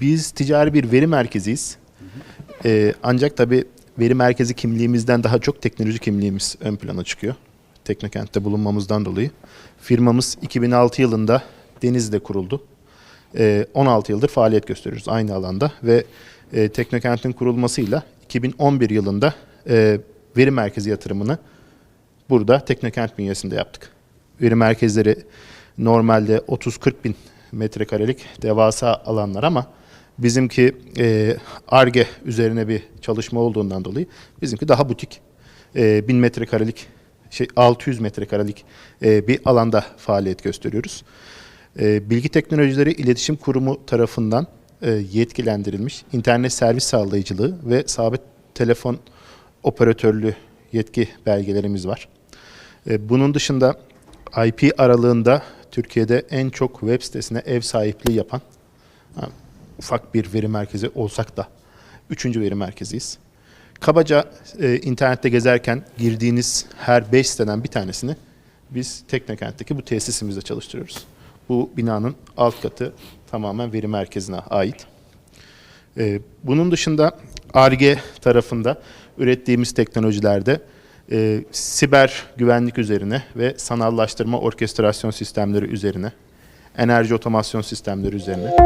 Biz ticari bir veri merkeziyiz. Ee, ancak tabii veri merkezi kimliğimizden daha çok teknoloji kimliğimiz ön plana çıkıyor. Teknokent'te bulunmamızdan dolayı. Firmamız 2006 yılında Denizli'de kuruldu. Ee, 16 yıldır faaliyet gösteriyoruz aynı alanda ve e, Teknokent'in kurulmasıyla 2011 yılında e, veri merkezi yatırımını burada Teknokent bünyesinde yaptık. Veri merkezleri normalde 30-40 bin metrekarelik devasa alanlar ama bizimki e, ARGE üzerine bir çalışma olduğundan dolayı bizimki daha butik. E, 1000 metrekarelik şey 600 metrekarelik e, bir alanda faaliyet gösteriyoruz. E, Bilgi Teknolojileri İletişim Kurumu tarafından e, yetkilendirilmiş internet servis sağlayıcılığı ve sabit telefon operatörlüğü yetki belgelerimiz var. E, Bunun dışında IP aralığında Türkiye'de en çok web sitesine ev sahipliği yapan ufak bir veri merkezi olsak da üçüncü veri merkeziyiz. Kabaca e, internette gezerken girdiğiniz her 5 siteden bir tanesini biz Teknokent'teki bu tesisimizde çalıştırıyoruz. Bu binanın alt katı tamamen veri merkezine ait. Ee, bunun dışında ARGE tarafında ürettiğimiz teknolojilerde e, siber güvenlik üzerine ve sanallaştırma orkestrasyon sistemleri üzerine, enerji otomasyon sistemleri üzerine